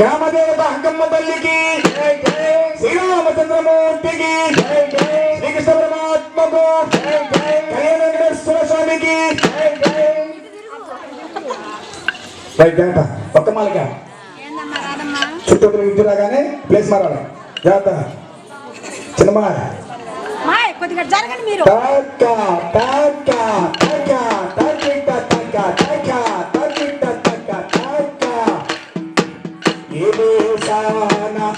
గ్రామదేవత అంకమ్మ తల్లికి శ్రీరామచంద్రమూర్తికి శ్రీకృష్ణ పరమాత్మకు కళ్యాణ వెంకటేశ్వర స్వామికి జాగ్రత్త. ఒక్క మాలిక. చుట్టూ ఇంటి రాగానే ప్లేస్ మారాలి. జాగ్రత్త. చిన్నమ్మా కొద్దిగా జరగండి మీరు. Taka, taka, taka, takita, taka, taka, sana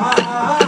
ah, ah, ah.